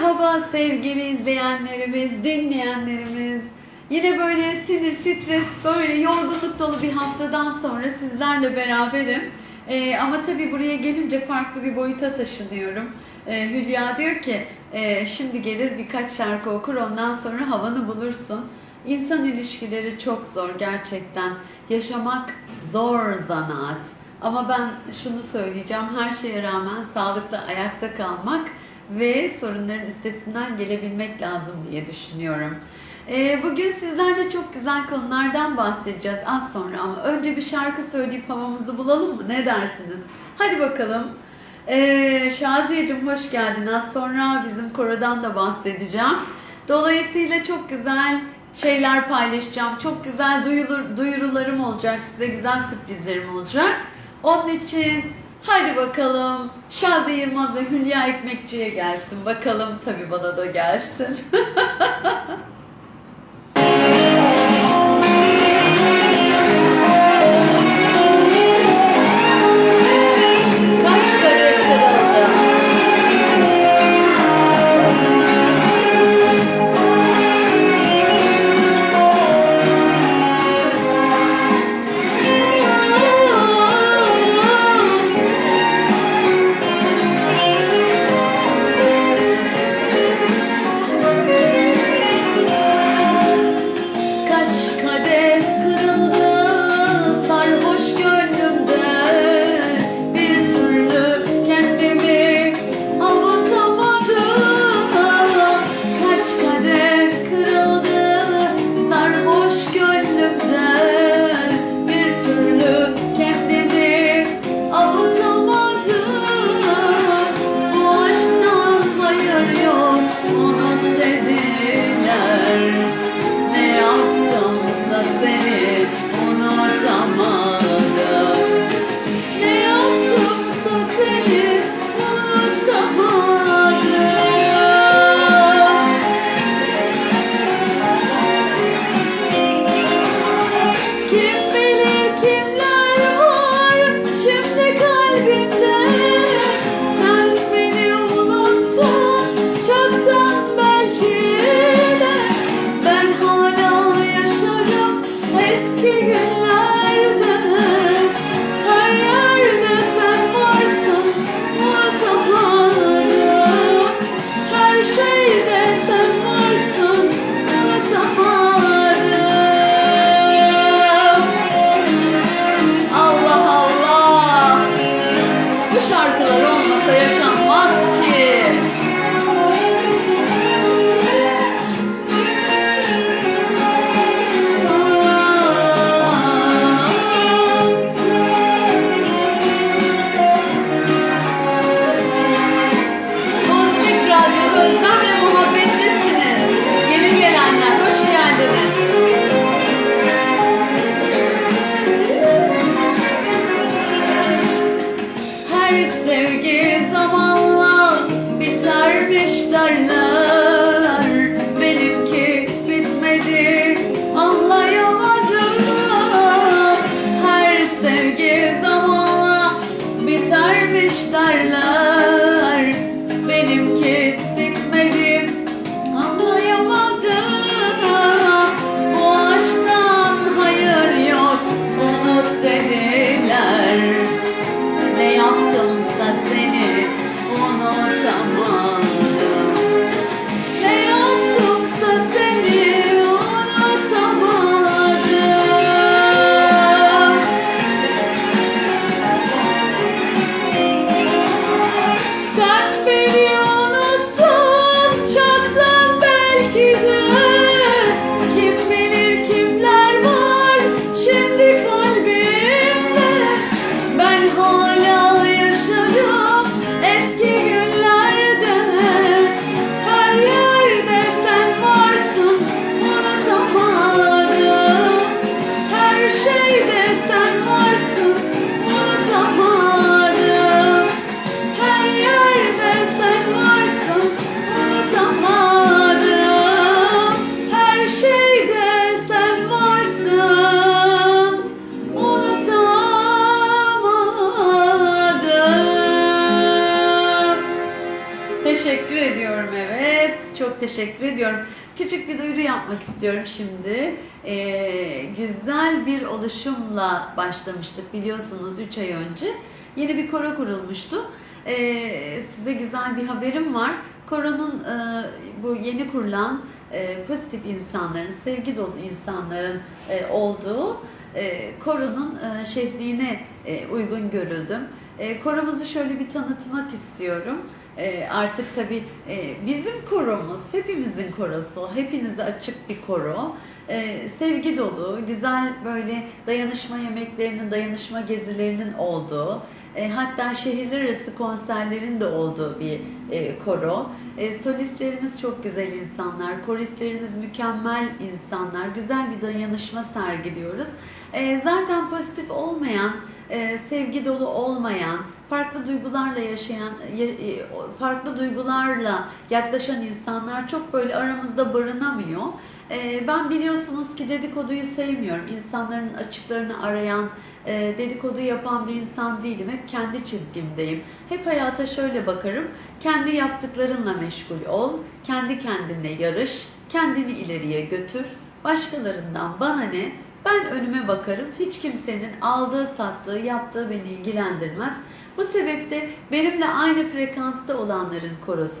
Merhaba sevgili izleyenlerimiz, dinleyenlerimiz. Yine böyle sinir, stres, böyle yorgunluk dolu bir haftadan sonra sizlerle beraberim. Ee, ama tabii buraya gelince farklı bir boyuta taşınıyorum. Ee, Hülya diyor ki, "Ee, şimdi gelir birkaç şarkı okur ondan sonra havanı bulursun. İnsan ilişkileri çok zor gerçekten. Yaşamak zor zanaat. Ama ben şunu söyleyeceğim, her şeye rağmen sağlıklı ayakta kalmak ve sorunların üstesinden gelebilmek lazım diye düşünüyorum. Ee, bugün sizlerle çok güzel konulardan bahsedeceğiz az sonra ama önce bir şarkı söyleyip havamızı bulalım mı? Ne dersiniz? Hadi bakalım. Ee, Şaziyeciğim hoş geldin. Az sonra bizim korodan da bahsedeceğim. Dolayısıyla çok güzel şeyler paylaşacağım. Çok güzel duyulur, duyurularım olacak. Size güzel sürprizlerim olacak. Onun için hadi bakalım Şaziye Yılmaz ve Hülya Ekmekçi'ye gelsin. Bakalım tabii bana da gelsin. Sevgi sevgi zamanla bitermiş derler. Benimki bitmedi anlayamadım Her sevgi zamanla bitermiş derler. Teşekkür ediyorum. Küçük bir duyuru yapmak istiyorum şimdi. Ee, güzel bir oluşumla başlamıştık biliyorsunuz 3 ay önce. Yeni bir koro kurulmuştu. Ee, size güzel bir haberim var. Koronun e, bu yeni kurulan e, pozitif insanların, sevgi dolu insanların e, olduğu e, koronun e, şefliğine e, uygun görüldüm. E, koromuzu şöyle bir tanıtmak istiyorum. E, artık tabii e, bizim koromuz, hepimizin korosu, hepinize açık bir koro. E, sevgi dolu, güzel böyle dayanışma yemeklerinin, dayanışma gezilerinin olduğu, e, hatta şehirler arası konserlerin de olduğu bir e, koro. E, solistlerimiz çok güzel insanlar, koristlerimiz mükemmel insanlar, güzel bir dayanışma sergiliyoruz. E, zaten pozitif olmayan, e, sevgi dolu olmayan, farklı duygularla yaşayan, ya- e, farklı duygularla yaklaşan insanlar çok böyle aramızda barınamıyor. E, ben biliyorsunuz ki dedikoduyu sevmiyorum. İnsanların açıklarını arayan, e, dedikodu yapan bir insan değilim. Hep kendi çizgimdeyim. Hep hayata şöyle bakarım. Kendi yaptıklarınla meşgul ol. Kendi kendine yarış. Kendini ileriye götür. Başkalarından bana ne? Ben önüme bakarım. Hiç kimsenin aldığı, sattığı, yaptığı beni ilgilendirmez. Bu sebeple benimle aynı frekansta olanların korosu